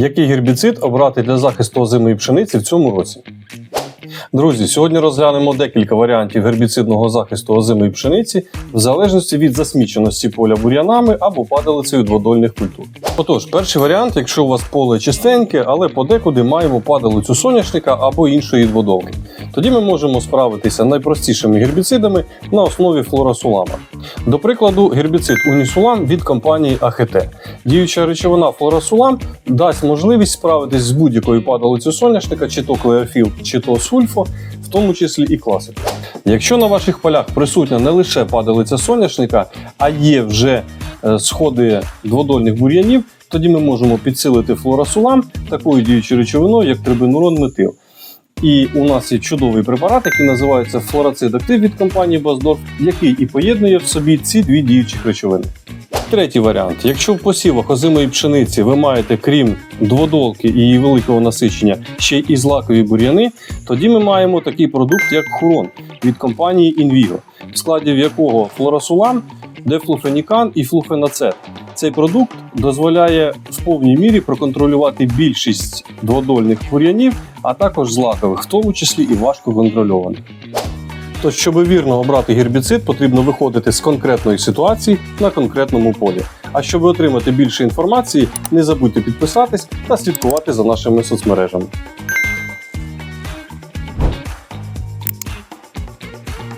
Який гербіцид обрати для захисту озимої пшениці в цьому році? Друзі, сьогодні розглянемо декілька варіантів гербіцидного захисту озимої пшениці в залежності від засміченості поля бур'янами або падалицею дводольних культур. Отож, перший варіант, якщо у вас поле чистеньке, але подекуди маємо падалицю соняшника або іншої дводолки. Тоді ми можемо справитися найпростішими гербіцидами на основі флорасулама. До прикладу, гербіцид Унісулам від компанії АХТ. Діюча речовина флорасулам дасть можливість справитись з будь-якою падалицею соняшника, чи то клеофіл, чи то сульфо, в тому числі і класика. Якщо на ваших полях присутня не лише падалиця соняшника, а є вже е, сходи дводольних бур'янів, тоді ми можемо підсилити флорасулам такою діючою речовиною, як трибенурон метил. І у нас є чудовий препарат, який називається флорацид актив від компанії Баздорф, який і поєднує в собі ці дві діючих речовини. Третій варіант: якщо в посівах озимої пшениці ви маєте, крім дводолки і її великого насичення, ще й злакові бур'яни, тоді ми маємо такий продукт, як хурон від компанії Invigo, в складі якого флорасулам, дефлуфенікан і флуфенацет. Цей продукт дозволяє в повній мірі проконтролювати більшість дводольних бур'янів, а також злакових, в тому числі і важко контрольованих. Тож, щоб вірно обрати гербіцид, потрібно виходити з конкретної ситуації на конкретному полі. А щоб отримати більше інформації, не забудьте підписатись та слідкувати за нашими соцмережами.